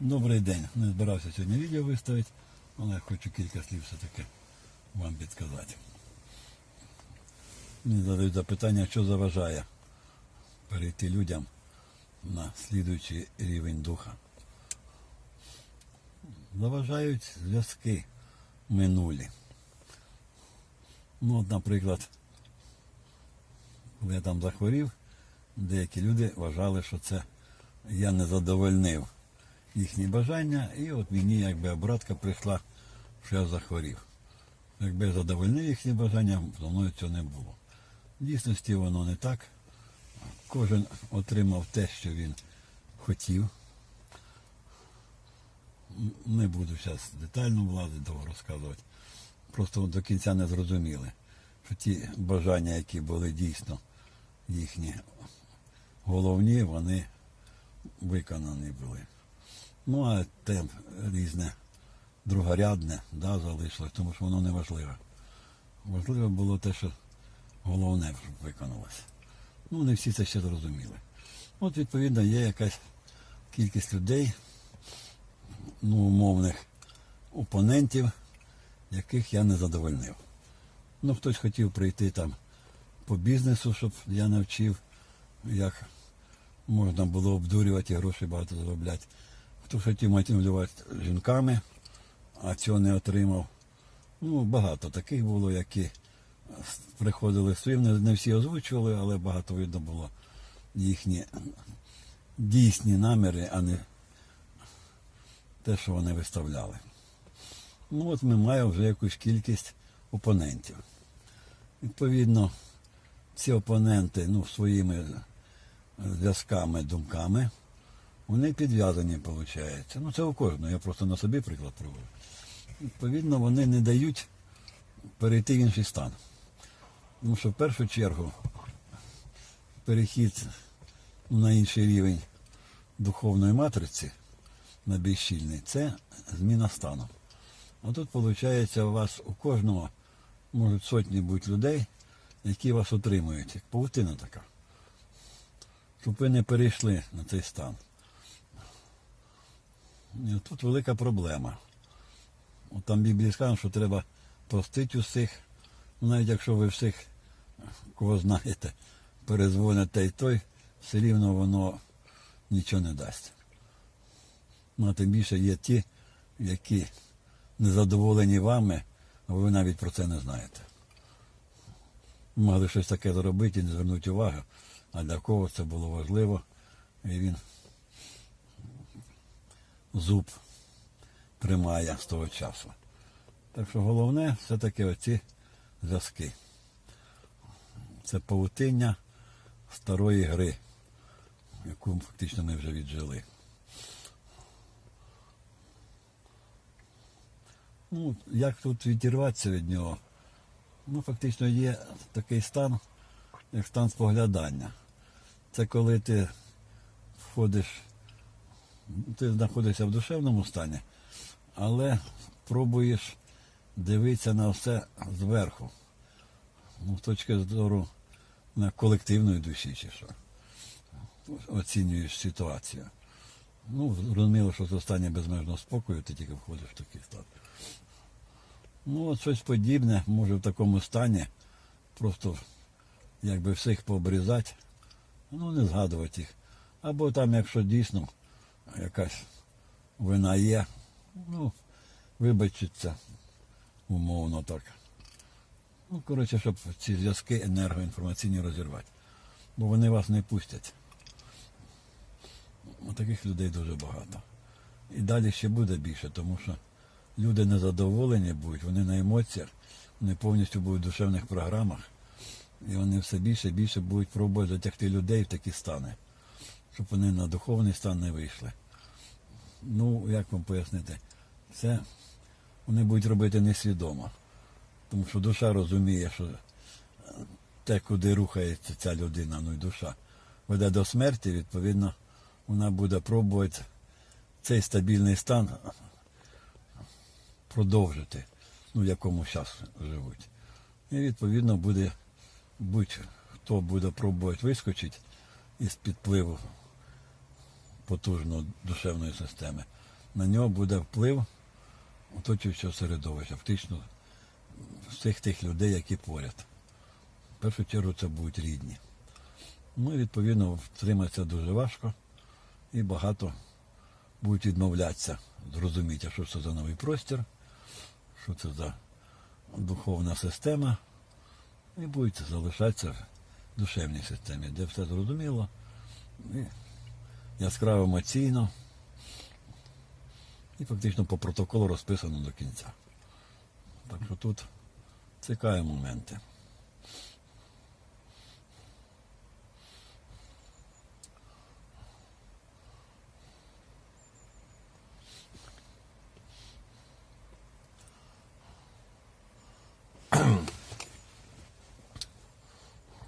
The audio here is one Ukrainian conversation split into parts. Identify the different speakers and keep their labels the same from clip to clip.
Speaker 1: Добрий день. Не збирався сьогодні відео виставити, але хочу кілька слів все-таки вам підказати. Мені задають запитання, що заважає перейти людям на слідуючий рівень духа. Заважають зв'язки минулі. Ну, от, наприклад, коли я там захворів, деякі люди вважали, що це я не задовольнив їхні бажання, і от мені якби обратка прийшла, що я захворів. Якби задовольнив їхні бажання, зо мною цього не було. В дійсності воно не так. Кожен отримав те, що він хотів. Не буду зараз детально влазити, довго розказувати. Просто до кінця не зрозуміли, що ті бажання, які були дійсно їхні головні, вони виконані були. Ну, а те різне другорядне да, залишилось, тому що воно не важливе. Важливе було те, що головне виконалося. Ну, не всі це ще зрозуміли. От, відповідно, є якась кількість людей, ну, умовних опонентів, яких я не задовольнив. Ну, хтось хотів прийти там по бізнесу, щоб я навчив, як можна було обдурювати гроші багато заробляти. Хто хотів маніпулювати жінками, а цього не отримав. Ну, багато таких було, які приходили своїм, не, не всі озвучували, але багато видно було їхні дійсні наміри, а не те, що вони виставляли. Ну от ми маємо вже якусь кількість опонентів. Відповідно, ці опоненти ну, своїми зв'язками, думками, вони підв'язані, виходить. Ну, це у кожного, я просто на собі приклад привожу. Відповідно, вони не дають перейти в інший стан. Тому що в першу чергу перехід на інший рівень духовної матриці, на більш щільний, це зміна стану. А тут, виходить, у вас у кожного можуть сотні бути людей, які вас утримують, як павутина така. Щоб ви не перейшли на цей стан. Тут велика проблема. От там в Біблії сказано, що треба простити усіх. Ну, навіть якщо ви всіх, кого знаєте, перезвоните і той, все рівно воно нічого не дасть. Ну, а тим більше є ті, які незадоволені вами, а ви навіть про це не знаєте. Могли щось таке зробити і не звернути увагу, а для кого це було важливо, і він зуб тримає з того часу. Так що головне все-таки оці зв'язки. Це павутиння старої гри, яку фактично ми вже віджили. Ну, як тут відірватися від нього? Ну, фактично є такий стан, як стан споглядання. Це коли ти входиш, ти знаходишся в душевному стані, але пробуєш дивитися на все зверху. Ну, з точки зору на колективної душі чи що. Оцінюєш ситуацію. Ну, зрозуміло, що це стане безмежного спокою, ти тільки входиш в такий стан. Ну, от щось подібне, може в такому стані, просто якби всіх пообрізати, ну не згадувати їх. Або там, якщо дійсно якась вина є, ну, вибачиться, умовно так. Ну, коротше, щоб ці зв'язки енергоінформаційні розірвати. Бо вони вас не пустять. Таких людей дуже багато. І далі ще буде більше, тому що люди незадоволені будуть, вони на емоціях, вони повністю будуть в душевних програмах, і вони все більше і більше будуть пробувати затягти людей в такі стани, щоб вони на духовний стан не вийшли. Ну, як вам пояснити, це вони будуть робити несвідомо. Тому що душа розуміє, що те, куди рухається ця людина, ну і душа, веде до смерті, відповідно, вона буде пробувати цей стабільний стан продовжити, ну, в якому зараз живуть. І відповідно буде будь-хто буде пробувати вискочити із підпливу потужно душевної системи, на нього буде вплив оточуючого середовища, фактично всіх тих людей, які поряд. В першу чергу це будуть рідні. Ну і відповідно втриматися дуже важко і багато будуть відмовлятися, зрозуміти, що це за новий простір, що це за духовна система, і будуть залишатися в душевній системі, де все зрозуміло і яскраво емоційно, і фактично по протоколу розписано до кінця. Так що тут цікаві моменти.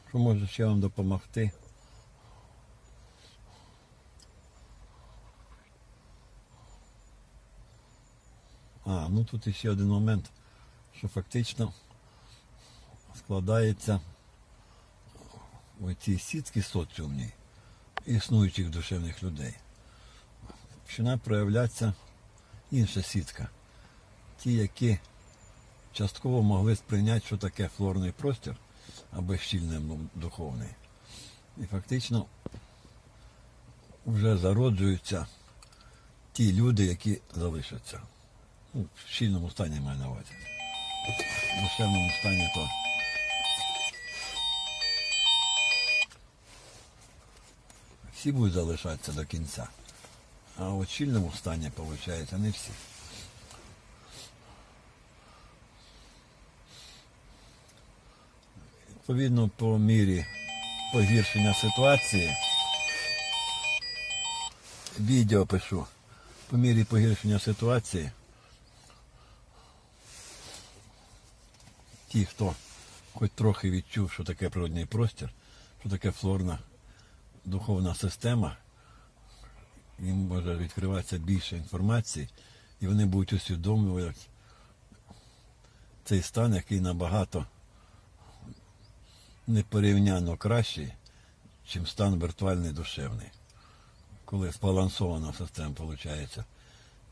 Speaker 1: Що може ще вам допомогти? А, ну тут ще один момент, що фактично складається в цій сітці соціумній існуючих душевних людей. Починає проявлятися інша сітка. Ті, які частково могли сприйняти, що таке флорний простір або щільний духовний. І фактично вже зароджуються ті люди, які залишаться. Ну, в щільному стані маю на увазі. В душевному стані то. Всі будуть залишатися до кінця. А от в щільному стані, виходить, не всі. Відповідно, по мірі погіршення ситуації, відео пишу, по мірі погіршення ситуації, ті, хто хоч трохи відчув, що таке природний простір, що таке флорна духовна система, їм може відкриватися більше інформації, і вони будуть усвідомлювати цей стан, який набагато непорівняно кращий, чим стан віртуальний душевний. Коли збалансована система виходить.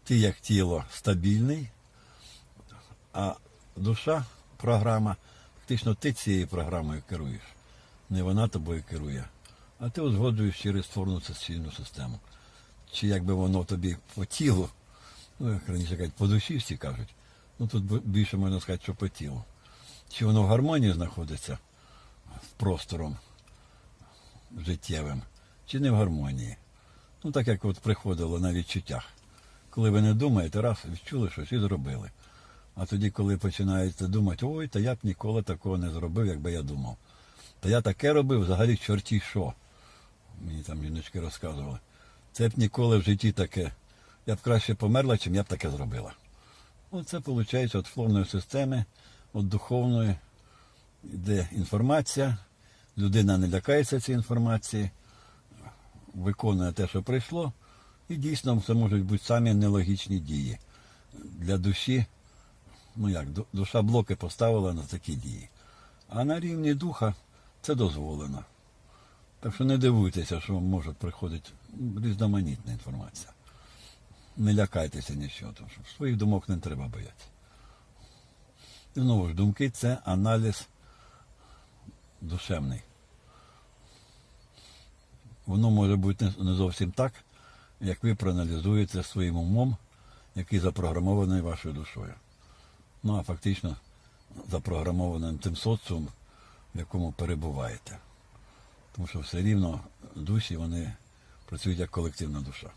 Speaker 1: Ти як тіло стабільний, а душа, програма, фактично ти цією програмою керуєш. Не вона тобою керує, а ти узгоджуєш через створену сесійну систему. Чи якби воно тобі по тілу, ну як раніше кажуть, по душі всі кажуть, ну тут більше можна сказати, що по тілу. Чи воно в гармонії знаходиться з простором життєвим, чи не в гармонії. Ну, так як от приходило на відчуттях. Коли ви не думаєте, раз відчули щось і зробили. А тоді, коли починаєте думати, ой, та я б ніколи такого не зробив, якби я думав. Та я таке робив, взагалі чорті що. Мені там жіночки розказували. Це б ніколи в житті таке. Я б краще померла, чим я б таке зробила. Оце виходить від флорної системи, від духовної, де інформація, людина не лякається цієї інформації, виконує те, що прийшло, і дійсно це можуть бути самі нелогічні дії. Для душі, ну як, душа блоки поставила на такі дії. А на рівні духа це дозволено. Так що не дивуйтеся, що може приходити різноманітна інформація. Не лякайтеся нічого, тому що своїх думок не треба боятися. І знову ж думки це аналіз душевний. Воно може бути не- зовсім так, як ви проаналізуєте своїм умом, який запрограмований вашою душою. Ну а фактично запрограмованим тим соціумом, в якому перебуваєте. Тому що все рівно душі вони працюють як колективна душа.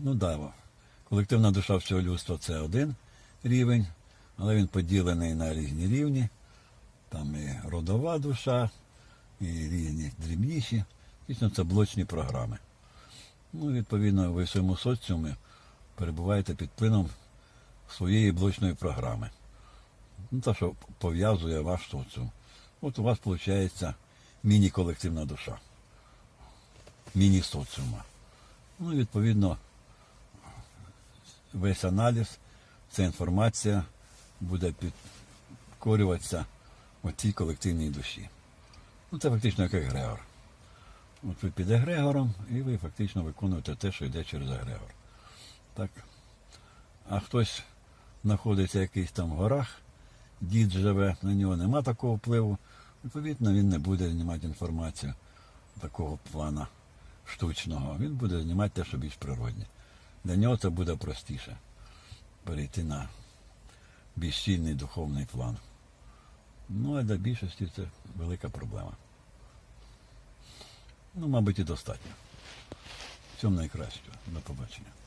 Speaker 1: Ну да, колективна душа всього людства це один рівень, але він поділений на різні рівні. Там і родова душа, і різні дрібніші. Дійсно, це блочні програми. Ну, відповідно, ви в своєму соціумі перебуваєте під впливом своєї блочної програми. Ну, та, що пов'язує ваш соціум. От у вас виходить міні-колективна душа. Міні-соціума. Ну, відповідно, весь аналіз, ця інформація буде підкорюватися в цій колективній душі. Ну, це фактично як егрегор. От ви під егрегором, і ви фактично виконуєте те, що йде через егрегор. Так. А хтось знаходиться якийсь там горах, дід живе, на нього нема такого впливу. Відповідно, він не буде знімати інформацію такого плана штучного. Він буде знімати те, що більш природне. Для нього це буде простіше перейти на більш сильний духовний план. Ну, а для більшості це велика проблема. Ну, мабуть, і достатньо. Всього найкращого. До побачення.